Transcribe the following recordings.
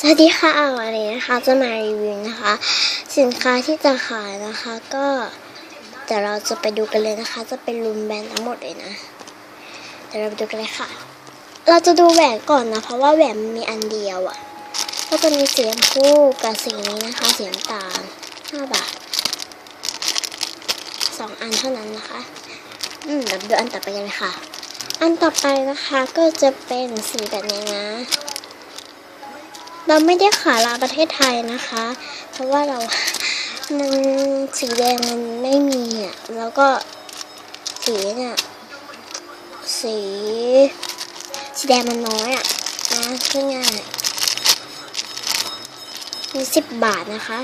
สวัสดีค่ะวันนี้นะคะจะมารีวิวนะคะ สินค้าที่จะขายนะคะก็เดี๋ยวเราจะไปดูกันเลยนะคะ จะเป็นรูมแบนทั้งหมดเลยนะเดี๋ยวเราไปดูกันเลยค่ะ เราจะดูแหวนก่อนนะ เพราะว่าแหวนมันมีอันเดียวอะ่ะ ก็จะมีสีชมพูกับสีนี้นะคะสีน้ำตาลห้าบาทสองอันเท่านั้นนะคะ อืมเดี๋ยวดูอันต่อไปกันเลยค่ะ อันต่อไปนะคะก็จะเป็นสีแบบนี้นะ เราไม่ได้ขายลาประเทศไทยนะคะ เพราะว่าเรามันสีแดงมันไม่มีอะ แล้วก็สีเนี่ยสีสีแดงมันน้อยอะนะพูดง่ายมีสิบบาทนะคะ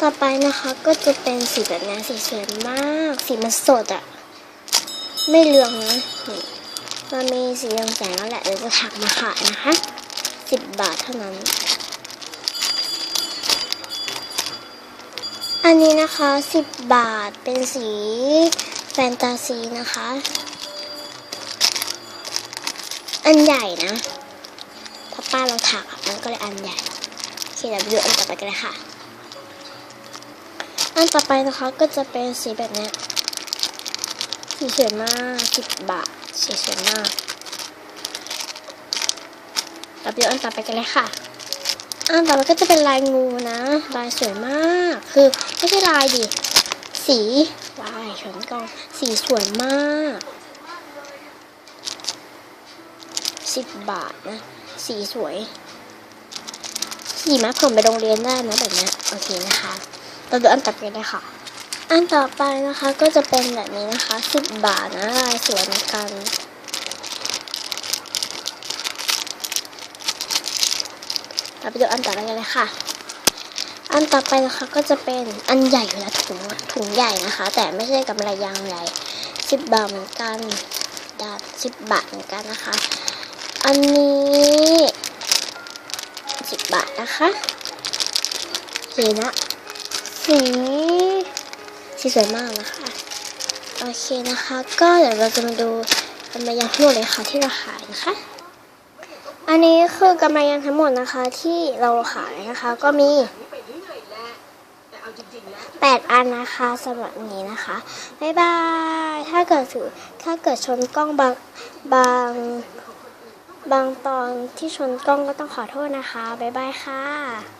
ต่อไปนะคะก็จะเป็นสีแบบนี้สีสวยมาก สีมันสดอะ ไม่เหลืองนะมันมีสีเหลืองแสงแล้วแหละเดี๋ยวจะถักมาขายนะคะ สิบบาทเท่านั้น อันนี้นะคะสิบบาทเป็นสีแฟนตาซีนะคะ อันใหญ่นะพราะป้าเราถักมันก็เลยอันใหญ่โอเคเดี๋ยวไปดูอันต่อไปกันเลยค่ะ อันต่อไปนะคะก็จะเป็นสีแบบนี้สีสวยมากสิบบาทสีสวยมาก เราไปอันต่อไปกันเลยค่ะ อันต่อไปก็จะเป็นลายงูนะ ลายสวยมาก คือไม่ใช่ลายดิ สีวายชนกอง สีสวยมากสิบบาทนะ สีสวย สีมาผมไปโรงเรียนได้นะแบบนี้โอเคนะคะเราดูอันต่อไปกันเลยค่ะ อันต่อไปนะคะก็จะเป็นแบบนี้นะคะสิบบาทนะลายสวยเหมือนกัน เราไปดูอันต่อไปกันเลยค่ะ อันต่อไปนะคะก็จะเป็นอันใหญ่เลยถุงถุงใหญ่นะคะ แต่ไม่ใช่กำไรยางใหญ่สิบบาทเหมือนกันดาสิบบาทเหมือนกันนะคะ อันนี้สิบบาทนะคะสีนะสีสีสวยมากนะคะโอเคนะคะ ก็เดี๋ยวเราจะมาดูกำไรยางทั้งหมดเลยค่ะที่เราขายนะคะ อันนี้คือกำไรยางทั้งหมดนะคะที่เราขายนะคะ ก็มี 8 อันนะคะสำหรับนี้นะคะ บ๊ายบาย ถ้าเกิดถือถ้าเกิดชนกล้องบางบางบางตอนที่ชนกล้องก็ต้องขอโทษนะคะ บ๊ายบายค่ะ